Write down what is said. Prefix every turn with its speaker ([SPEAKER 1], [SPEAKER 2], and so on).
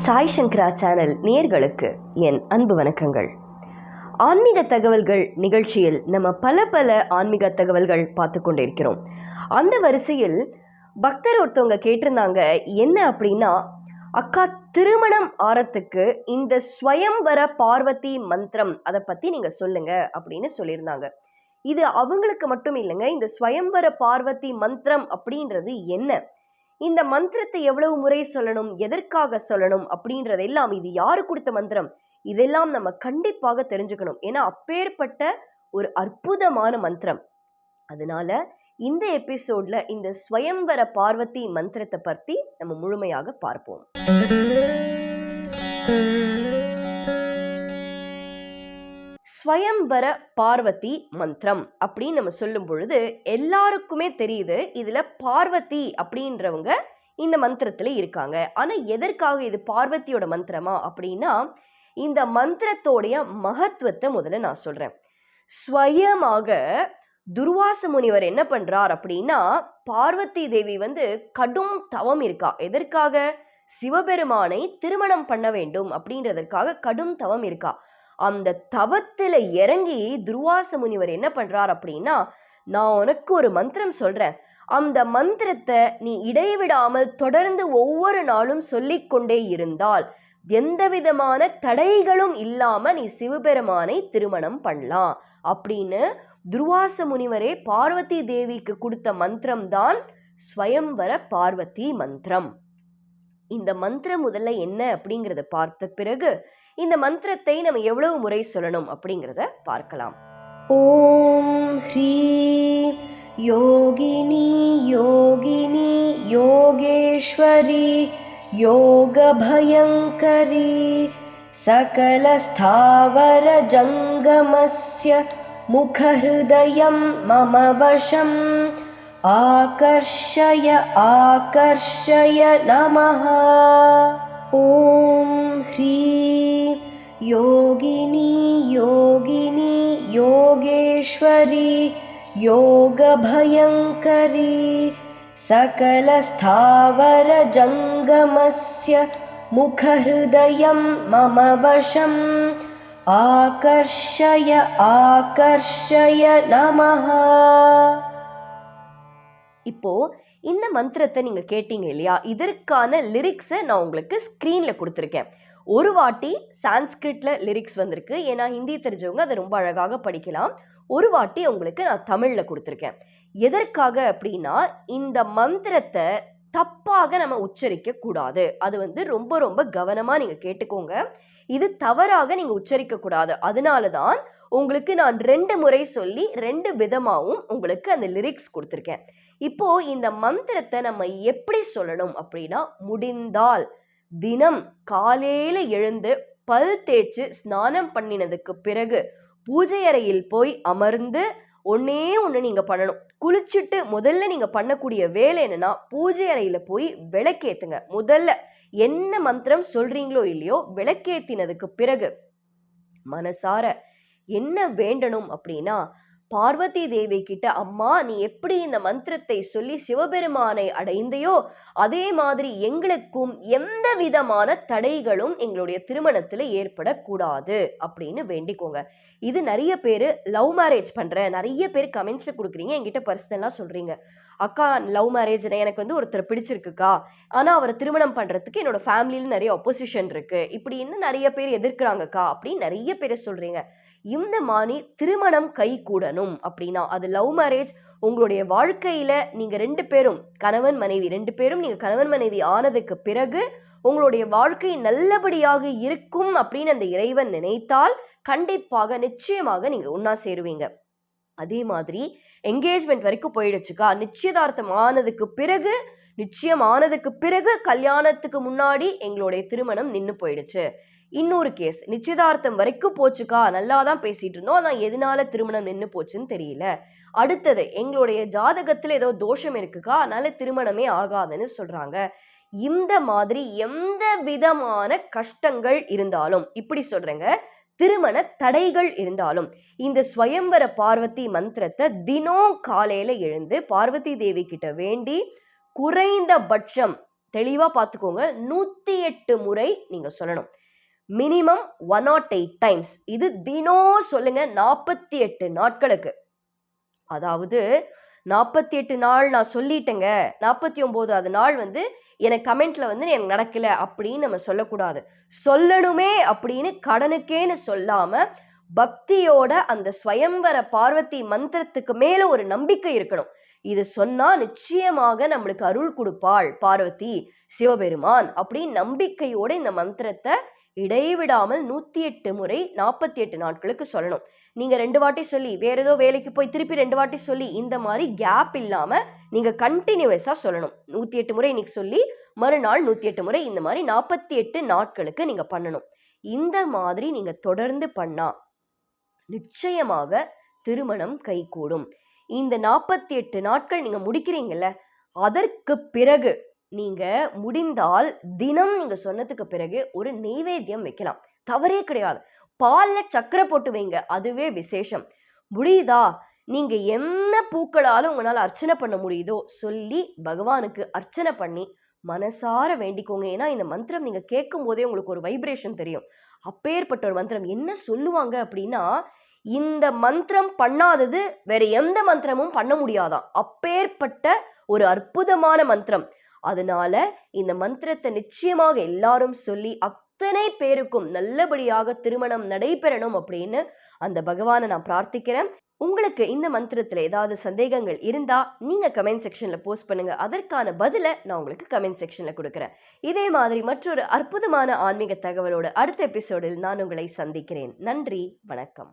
[SPEAKER 1] சாய் சங்கரா channel நேர்களுக்கு என் அன்பு வணக்கங்கள். ஆன்மீக தகவல்கள் நிகழ்ச்சியில் நம்ம பல பல ஆன்மீக தகவல்கள் பார்த்து கொண்டிருக்கிறோம். அந்த வரிசையில் பக்தர் ஒருத்தவங்க கேட்டிருந்தாங்க என்ன அப்படின்னா அக்கா திருமணம் ஆறத்துக்கு இந்த ஸ்வயம்வர பார்வதி மந்திரம் அதை பற்றி நீங்கள் சொல்லுங்கள் அப்படின்னு சொல்லியிருந்தாங்க. இது அவங்களுக்கு மட்டும் இல்லைங்க இந்த ஸ்வயம்பர பார்வதி மந்திரம் அப்படின்றது என்ன? இந்த மந்திரத்தை எவ்வளவு முறை சொல்லணும் எதற்காக சொல்லணும் அப்படின்றதெல்லாம் இது யாரு கொடுத்த மந்திரம்? இதெல்லாம் நம்ம கண்டிப்பாக தெரிஞ்சுக்கணும். ஏன்னா அப்பேற்பட்ட ஒரு அற்புதமான மந்திரம். அதனால இந்த எபிசோட்ல இந்த ஸ்வயம்வர பார்வதி மந்திரத்தை பற்றி நம்ம முழுமையாக பார்ப்போம். ஸ்வயம்பர பார்வதி மந்திரம் அப்படின்னு நம்ம சொல்லும் பொழுது எல்லாருக்குமே தெரியுது இதுல பார்வதி அப்படின்றவங்க இந்த மந்திரத்துல இருக்காங்க. ஆனா எதற்காக இது பார்வதியோட மந்திரமா அப்படின்னா இந்த மந்திரத்தோடைய மகத்துவத்தை முதல்ல நான் சொல்றேன். ஸ்வயமாக துர்வாச முனிவர் என்ன பண்றார் அப்படின்னா பார்வதி தேவி வந்து கடும் தவம் இருக்கா? எதற்காக? சிவபெருமானை திருமணம் பண்ண வேண்டும் அப்படின்றதற்காக கடும் தவம் இருக்கா? அந்த தவத்தில் இறங்கி துர்வாச முனிவர் என்ன பண்ணுறார் அப்படின்னா நான் உனக்கு ஒரு மந்திரம் சொல்கிறேன் அந்த மந்திரத்தை நீ இடைவிடாமல் தொடர்ந்து ஒவ்வொரு நாளும் சொல்லிக்கொண்டே இருந்தால் எந்த விதமான தடைகளும் இல்லாமல் நீ சிவபெருமானை திருமணம் பண்ணலாம் அப்படின்னு துர்வாச முனிவரே பார்வதி தேவிக்கு கொடுத்த மந்திரம் தான் ஸ்வயம்வர பார்வதி மந்திரம். இந்த மந்திரம் முதல்ல என்ன அப்படிங்கிறத பார்த்த பிறகு இந்த மந்திரத்தை நம்ம எவ்வளவு முறை சொல்லணும் அப்படிங்கிறத பார்க்கலாம் ஓம் ஹ்ரீ யோகினி யோகினி யோகேஸ்வரி யோக பயங்கரி சகல ஸ்தாவர ஜங்கமஸ்ய முகஹிருதயம் மம வசம் ஆகர்ஷய ஆகர்ஷய நமः ॐ ह्रीं योगिनी योगिनी योगेश्वरी योगभयङ्करी सकलस्थावरजङ्गमस्य मुखहृदयं मम वशम् आकर्षय आकर्षय நமः இப்போ இந்த மந்திரத்தை நீங்க கேட்டீங்க இல்லையா இதற்கான லிரிக்ஸை நான் உங்களுக்கு ஸ்க்ரீன்ல கொடுத்துருக்கேன் ஒரு வாட்டி சான்ஸ்கிரிட்ல லிரிக்ஸ் வந்திருக்கு. ஏன்னா ஹிந்தி தெரிஞ்சவங்க அதை ரொம்ப அழகாக படிக்கலாம். ஒரு வாட்டி உங்களுக்கு நான் தமிழ்ல கொடுத்துருக்கேன். எதற்காக அப்படின்னா இந்த மந்திரத்தை தப்பாக நம்ம உச்சரிக்க கூடாது அது வந்து ரொம்ப ரொம்ப கவனமா நீங்க கேட்டுக்கோங்க. இது தவறாக நீங்க உச்சரிக்க கூடாது அதனால தான் உங்களுக்கு நான் ரெண்டு முறை சொல்லி ரெண்டு விதமாகவும் உங்களுக்கு அந்த லிரிக்ஸ் கொடுத்துருக்கேன். இப்போ இந்த மந்திரத்தை நம்ம எப்படி சொல்லணும் அப்படின்னா முடிந்தால். தினம் காலையில எழுந்து பல் தேய்ச்சு ஸ்நானம் பண்ணினதுக்கு பிறகு பூஜை அறையில் போய் அமர்ந்து ஒன்னே ஒன்று நீங்கள் பண்ணணும். குளிச்சுட்டு முதல்ல நீங்கள் பண்ணக்கூடிய வேலை என்னன்னா பூஜை அறையில் போய் விளக்கேத்துங்க. முதல்ல என்ன மந்திரம் சொல்கிறீங்களோ இல்லையோ விளக்கேத்தினதுக்கு பிறகு மனசார என்ன வேண்டணும் அப்படின்னா பார்வதி தேவி கிட்ட அம்மா நீ எப்படி இந்த மந்திரத்தை சொல்லி சிவபெருமானை அடைந்தையோ? அதே மாதிரி எங்களுக்கும் எந்த விதமான தடைகளும் எங்களுடைய திருமணத்தில் ஏற்படக்கூடாது அப்படின்னு வேண்டிக்கோங்க. இது நிறைய பேர் லவ் மேரேஜ் பண்ணுற நிறைய பேர் கமெண்ட்ஸில் கொடுக்குறீங்க என்கிட்ட பர்சனலாக சொல்கிறீங்க அக்கா லவ் மேரேஜ் எனக்கு வந்து ஒருத்தர் பிடிச்சிருக்குக்கா? ஆனால் அவரை திருமணம் பண்ணுறதுக்கு என்னோட ஃபேமிலியில நிறைய ஒப்போசிஷன் இருக்குது இப்படி இன்னும் நிறைய பேர் எதிர்க்கிறாங்கக்கா அப்படின்னு நிறைய பேர் சொல்கிறீங்க இந்த மாதிரி திருமணம் கை கூடணும் அப்படின்னா அது லவ் மேரேஜ் உங்களுடைய வாழ்க்கையில நீங்க ரெண்டு பேரும் கணவன் மனைவி ரெண்டு பேரும் நீங்க கணவன் மனைவி ஆனதுக்கு பிறகு உங்களுடைய வாழ்க்கை நல்லபடியாக இருக்கும் அப்படின்னு அந்த இறைவன் நினைத்தால் கண்டிப்பாக நிச்சயமாக நீங்க ஒன்னா சேருவீங்க. அதே மாதிரி என்கேஜ்மெண்ட் வரைக்கும் போயிடுச்சுக்கா. நிச்சயதார்த்தம் ஆனதுக்கு பிறகு நிச்சயம் ஆனதுக்கு பிறகு கல்யாணத்துக்கு முன்னாடி எங்களுடைய திருமணம் நின்று போயிடுச்சு. இன்னொரு கேஸ். நிச்சயதார்த்தம் வரைக்கும் போச்சுக்கா? நல்லா தான் பேசிட்டு இருந்தோம் ஆனால் எதனால திருமணம் நின்று போச்சுன்னு தெரியல. அடுத்தது எங்களுடைய ஜாதகத்தில் ஏதோ தோஷம் இருக்குக்கா? அதனால திருமணமே ஆகாதுன்னு சொல்றாங்க. இந்த மாதிரி எந்த விதமான கஷ்டங்கள் இருந்தாலும் இப்படி சொல்றேங்க. திருமண தடைகள் இருந்தாலும் இந்த ஸ்வயம்வர பார்வதி மந்திரத்தை தினம் காலையில எழுந்து பார்வதி தேவி கிட்ட வேண்டி குறைந்த பட்சம் தெளிவாக பார்த்துக்கோங்க நூற்றி எட்டு முறை நீங்கள் சொல்லணும். Minimum one nought eight times இது தினம் சொல்லுங்க நாற்பத்தி எட்டு நாட்களுக்கு. அதாவது நாற்பத்தி எட்டு நாள் நான் சொல்லிட்டேங்க. நாற்பத்தி ஒம்போதாவது நாள் வந்து எனக்கு கமெண்ட்ல வந்து எனக்கு நடக்கல அப்படின்னு நம்ம சொல்லக்கூடாது. சொல்லணுமே அப்படின்னு கடனுக்கேன்னு சொல்லாம பக்தியோட அந்த ஸ்வயம்வர பார்வதி மந்திரத்துக்கு மேல ஒரு நம்பிக்கை இருக்கணும். இது சொன்னா நிச்சயமாக நம்மளுக்கு அருள் கொடுப்பாள் பார்வதி சிவபெருமான் அப்படின்னு நம்பிக்கையோட இந்த மந்திரத்தை இடைவிடாமல் நூற்றி எட்டு முறை நாற்பத்தி எட்டு நாட்களுக்கு சொல்லணும். நீங்கள் ரெண்டு வாட்டி சொல்லி வேறு ஏதோ வேலைக்கு போய் திருப்பி ரெண்டு வாட்டி சொல்லி இந்த மாதிரி கேப் இல்லாமல் நீங்கள் கண்டினியூவஸாக சொல்லணும். நூற்றி எட்டு முறை இன்னைக்கு சொல்லி மறுநாள் நூற்றி எட்டு முறை இந்த மாதிரி நாற்பத்தி எட்டு நாட்களுக்கு நீங்கள் பண்ணணும். இந்த மாதிரி நீங்கள் தொடர்ந்து பண்ணால் நிச்சயமாக திருமணம் கைகூடும். இந்த நாற்பத்தி எட்டு நாட்கள் நீங்கள் முடிக்கிறீங்கல்ல அதற்கு பிறகு நீங்கள் முடிந்தால் தினம் நீங்கள் சொன்னதுக்கு பிறகு ஒரு நெய்வேத்தியம் வைக்கலாம். தவறே கிடையாது. பாலில் சக்கரை போட்டு வைங்க. அதுவே விசேஷம். முடியுதா? நீங்கள் என்ன பூக்களாலும் உங்களால் அர்ச்சனை பண்ண முடியுதோ சொல்லி பகவானுக்கு அர்ச்சனை பண்ணி மனசார வேண்டிக்கோங்க. ஏன்னா இந்த மந்திரம் நீங்கள் கேட்கும் போதே உங்களுக்கு ஒரு வைப்ரேஷன் தெரியும். அப்பேற்பட்ட ஒரு மந்திரம். என்ன சொல்லுவாங்க அப்படின்னா இந்த மந்திரம் பண்ணாதது வேற எந்த மந்திரமும் பண்ண முடியாதாம் அப்பேற்பட்ட ஒரு அற்புதமான மந்திரம். அதனால இந்த மந்திரத்தை நிச்சயமாக எல்லாரும் சொல்லி அத்தனை பேருக்கும் நல்லபடியாக திருமணம் நடைபெறணும் அப்படின்னு அந்த பகவானை நான் பிரார்த்திக்கிறேன். உங்களுக்கு இந்த மந்திரத்தில் ஏதாவது சந்தேகங்கள் இருந்தா நீங்க கமெண்ட் செக்ஷன்ல போஸ்ட் பண்ணுங்க. அதற்கான பதிலை நான் உங்களுக்கு கமெண்ட் செக்ஷன்ல கொடுக்குறேன். இதே மாதிரி மற்றொரு அற்புதமான ஆன்மீக தகவலோட அடுத்த எபிசோடில் நான் உங்களை சந்திக்கிறேன். நன்றி வணக்கம்.